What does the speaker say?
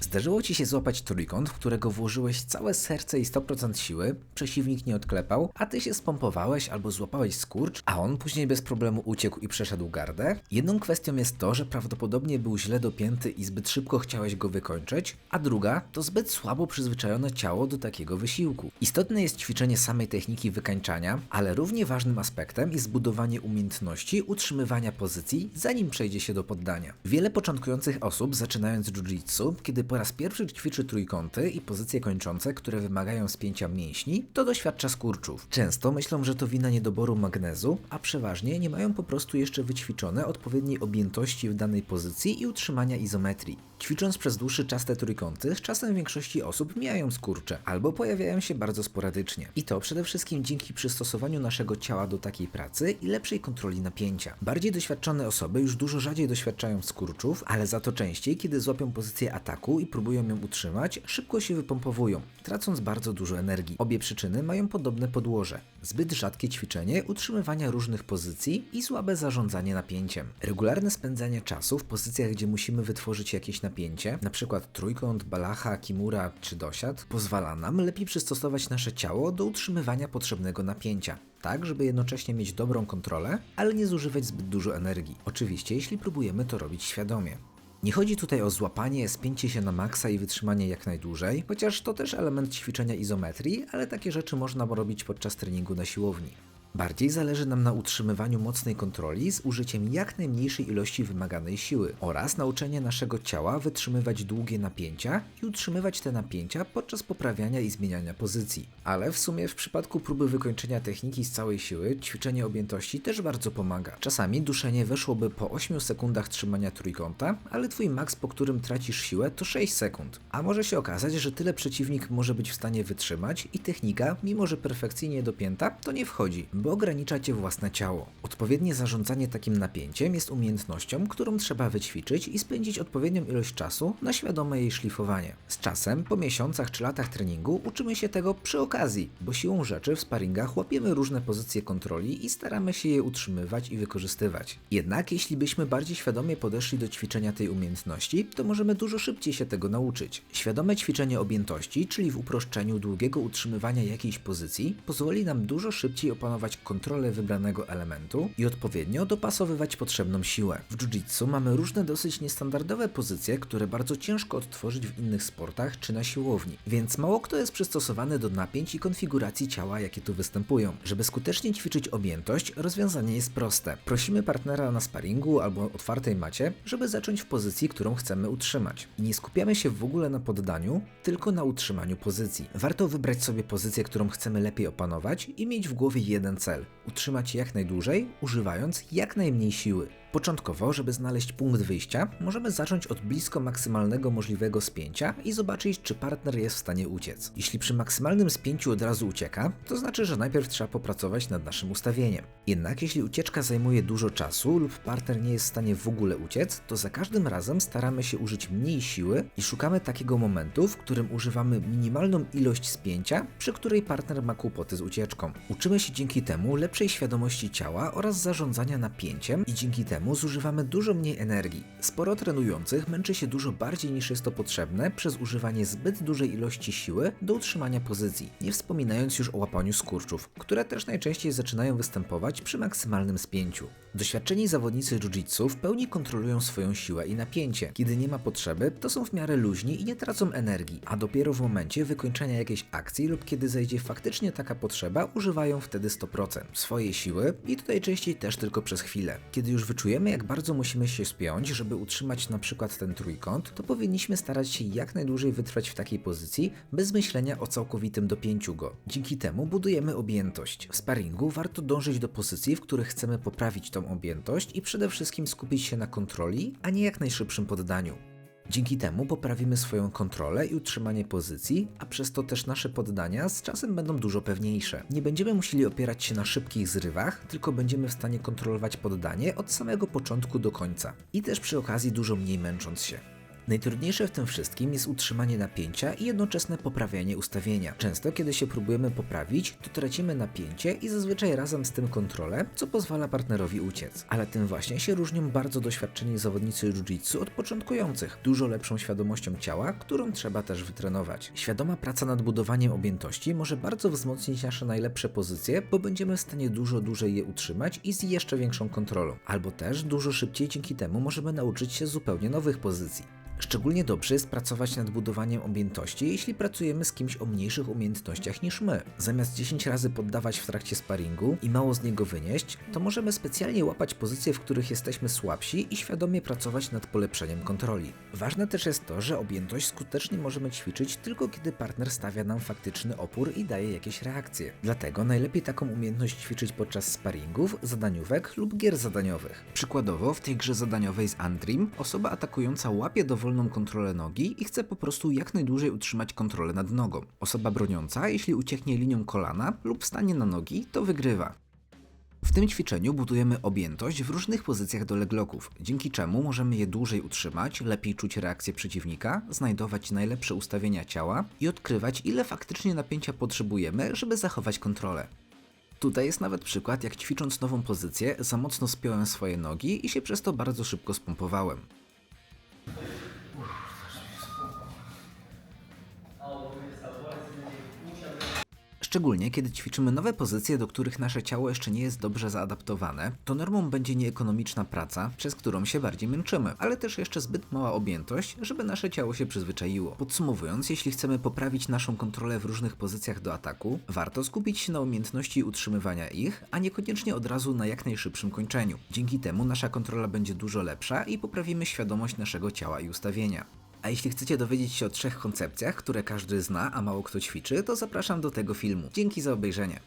Zdarzyło ci się złapać trójkąt, w którego włożyłeś całe serce i 100% siły, przeciwnik nie odklepał, a ty się spompowałeś albo złapałeś skurcz, a on później bez problemu uciekł i przeszedł gardę? Jedną kwestią jest to, że prawdopodobnie był źle dopięty i zbyt szybko chciałeś go wykończyć, a druga to zbyt słabo przyzwyczajone ciało do takiego wysiłku. Istotne jest ćwiczenie samej techniki wykańczania, ale równie ważnym aspektem jest zbudowanie umiejętności utrzymywania pozycji, zanim przejdzie się do poddania. Wiele początkujących osób, zaczynając jiu-jitsu, kiedy po raz pierwszy ćwiczy trójkąty i pozycje kończące, które wymagają spięcia mięśni, to doświadcza skurczów. Często myślą, że to wina niedoboru magnezu, a przeważnie nie mają po prostu jeszcze wyćwiczone odpowiedniej objętości w danej pozycji i utrzymania izometrii. Ćwicząc przez dłuższy czas te trójkąty, z czasem większości osób mijają skurcze albo pojawiają się bardzo sporadycznie. I to przede wszystkim dzięki przystosowaniu naszego ciała do takiej pracy i lepszej kontroli napięcia. Bardziej doświadczone osoby już dużo rzadziej doświadczają skurczów, ale za to częściej, kiedy złapią pozycję ataku i próbują ją utrzymać, szybko się wypompowują, tracąc bardzo dużo energii. Obie przyczyny mają podobne podłoże. Zbyt rzadkie ćwiczenie utrzymywania różnych pozycji i słabe zarządzanie napięciem. Regularne spędzanie czasu w pozycjach, gdzie musimy wytworzyć jakieś napięcie, np. trójkąt, balacha, kimura czy dosiad, pozwala nam lepiej przystosować nasze ciało do utrzymywania potrzebnego napięcia. Tak, żeby jednocześnie mieć dobrą kontrolę, ale nie zużywać zbyt dużo energii. Oczywiście, jeśli próbujemy to robić świadomie. Nie chodzi tutaj o złapanie, spięcie się na maksa i wytrzymanie jak najdłużej, chociaż to też element ćwiczenia izometrii, ale takie rzeczy można robić podczas treningu na siłowni. Bardziej zależy nam na utrzymywaniu mocnej kontroli z użyciem jak najmniejszej ilości wymaganej siły oraz nauczenie naszego ciała wytrzymywać długie napięcia i utrzymywać te napięcia podczas poprawiania i zmieniania pozycji. Ale w sumie w przypadku próby wykończenia techniki z całej siły, ćwiczenie objętości też bardzo pomaga. Czasami duszenie weszłoby po 8 sekundach trzymania trójkąta, ale twój maks, po którym tracisz siłę, to 6 sekund. A może się okazać, że tyle przeciwnik może być w stanie wytrzymać i technika, mimo że perfekcyjnie dopięta, to nie wchodzi bo ogranicza cię własne ciało. Odpowiednie zarządzanie takim napięciem jest umiejętnością, którą trzeba wyćwiczyć i spędzić odpowiednią ilość czasu na świadome jej szlifowanie. Z czasem, po miesiącach czy latach treningu, uczymy się tego przy okazji, bo siłą rzeczy w sparingach łapiemy różne pozycje kontroli i staramy się je utrzymywać i wykorzystywać. Jednak jeśli byśmy bardziej świadomie podeszli do ćwiczenia tej umiejętności, to możemy dużo szybciej się tego nauczyć. Świadome ćwiczenie objętości, czyli w uproszczeniu długiego utrzymywania jakiejś pozycji, pozwoli nam dużo szybciej opanować kontrolę wybranego elementu i odpowiednio dopasowywać potrzebną siłę. W jiu-jitsu mamy różne dosyć niestandardowe pozycje, które bardzo ciężko odtworzyć w innych sportach czy na siłowni, więc mało kto jest przystosowany do napięć i konfiguracji ciała, jakie tu występują. Żeby skutecznie ćwiczyć objętość, rozwiązanie jest proste. Prosimy partnera na sparingu albo otwartej macie, żeby zacząć w pozycji, którą chcemy utrzymać. I nie skupiamy się w ogóle na poddaniu, tylko na utrzymaniu pozycji. Warto wybrać sobie pozycję, którą chcemy lepiej opanować i mieć w głowie jeden cel utrzymać jak najdłużej, używając jak najmniej siły. Początkowo, żeby znaleźć punkt wyjścia, możemy zacząć od blisko maksymalnego możliwego spięcia i zobaczyć, czy partner jest w stanie uciec. Jeśli przy maksymalnym spięciu od razu ucieka, to znaczy, że najpierw trzeba popracować nad naszym ustawieniem. Jednak jeśli ucieczka zajmuje dużo czasu lub partner nie jest w stanie w ogóle uciec, to za każdym razem staramy się użyć mniej siły i szukamy takiego momentu, w którym używamy minimalną ilość spięcia, przy której partner ma kłopoty z ucieczką. Uczymy się dzięki temu lepszej świadomości ciała oraz zarządzania napięciem i dzięki temu temu zużywamy dużo mniej energii. Sporo trenujących męczy się dużo bardziej niż jest to potrzebne przez używanie zbyt dużej ilości siły do utrzymania pozycji, nie wspominając już o łapaniu skurczów, które też najczęściej zaczynają występować przy maksymalnym spięciu. Doświadczeni zawodnicy jiu-jitsu w pełni kontrolują swoją siłę i napięcie. Kiedy nie ma potrzeby, to są w miarę luźni i nie tracą energii, a dopiero w momencie wykończenia jakiejś akcji lub kiedy zajdzie faktycznie taka potrzeba, używają wtedy 100% swojej siły i tutaj częściej też tylko przez chwilę. Kiedy już wyczujemy wiemy, jak bardzo musimy się spiąć, żeby utrzymać na przykład ten trójkąt, to powinniśmy starać się jak najdłużej wytrwać w takiej pozycji, bez myślenia o całkowitym dopięciu go. Dzięki temu budujemy objętość. W sparingu warto dążyć do pozycji, w których chcemy poprawić tą objętość i przede wszystkim skupić się na kontroli, a nie jak najszybszym poddaniu. Dzięki temu poprawimy swoją kontrolę i utrzymanie pozycji, a przez to też nasze poddania z czasem będą dużo pewniejsze. Nie będziemy musieli opierać się na szybkich zrywach, tylko będziemy w stanie kontrolować poddanie od samego początku do końca. I też przy okazji dużo mniej męcząc się. Najtrudniejsze w tym wszystkim jest utrzymanie napięcia i jednoczesne poprawianie ustawienia. Często, kiedy się próbujemy poprawić, to tracimy napięcie i zazwyczaj razem z tym kontrolę, co pozwala partnerowi uciec. Ale tym właśnie się różnią bardzo doświadczeni zawodnicy jiu-jitsu od początkujących, dużo lepszą świadomością ciała, którą trzeba też wytrenować. Świadoma praca nad budowaniem objętości może bardzo wzmocnić nasze najlepsze pozycje, bo będziemy w stanie dużo dłużej je utrzymać i z jeszcze większą kontrolą. Albo też dużo szybciej dzięki temu możemy nauczyć się zupełnie nowych pozycji. Szczególnie dobrze jest pracować nad budowaniem objętości, jeśli pracujemy z kimś o mniejszych umiejętnościach niż my. Zamiast 10 razy poddawać w trakcie sparingu i mało z niego wynieść, to możemy specjalnie łapać pozycje, w których jesteśmy słabsi i świadomie pracować nad polepszeniem kontroli. Ważne też jest to, że objętość skutecznie możemy ćwiczyć tylko kiedy partner stawia nam faktyczny opór i daje jakieś reakcje. Dlatego najlepiej taką umiejętność ćwiczyć podczas sparingów, zadaniówek lub gier zadaniowych. Przykładowo w tej grze zadaniowej z Antrim osoba atakująca łapie dowolną kontrolę nogi i chce po prostu jak najdłużej utrzymać kontrolę nad nogą. Osoba broniąca, jeśli ucieknie linią kolana lub stanie na nogi, to wygrywa. W tym ćwiczeniu budujemy objętość w różnych pozycjach do legloków, dzięki czemu możemy je dłużej utrzymać, lepiej czuć reakcję przeciwnika, znajdować najlepsze ustawienia ciała i odkrywać, ile faktycznie napięcia potrzebujemy, żeby zachować kontrolę. Tutaj jest nawet przykład, jak ćwicząc nową pozycję, za mocno spiąłem swoje nogi i się przez to bardzo szybko spompowałem. Szczególnie kiedy ćwiczymy nowe pozycje, do których nasze ciało jeszcze nie jest dobrze zaadaptowane, to normą będzie nieekonomiczna praca, przez którą się bardziej męczymy, ale też jeszcze zbyt mała objętość, żeby nasze ciało się przyzwyczaiło. Podsumowując, jeśli chcemy poprawić naszą kontrolę w różnych pozycjach do ataku, warto skupić się na umiejętności utrzymywania ich, a niekoniecznie od razu na jak najszybszym kończeniu. Dzięki temu nasza kontrola będzie dużo lepsza i poprawimy świadomość naszego ciała i ustawienia. A jeśli chcecie dowiedzieć się o trzech koncepcjach, które każdy zna, a mało kto ćwiczy, to zapraszam do tego filmu. Dzięki za obejrzenie.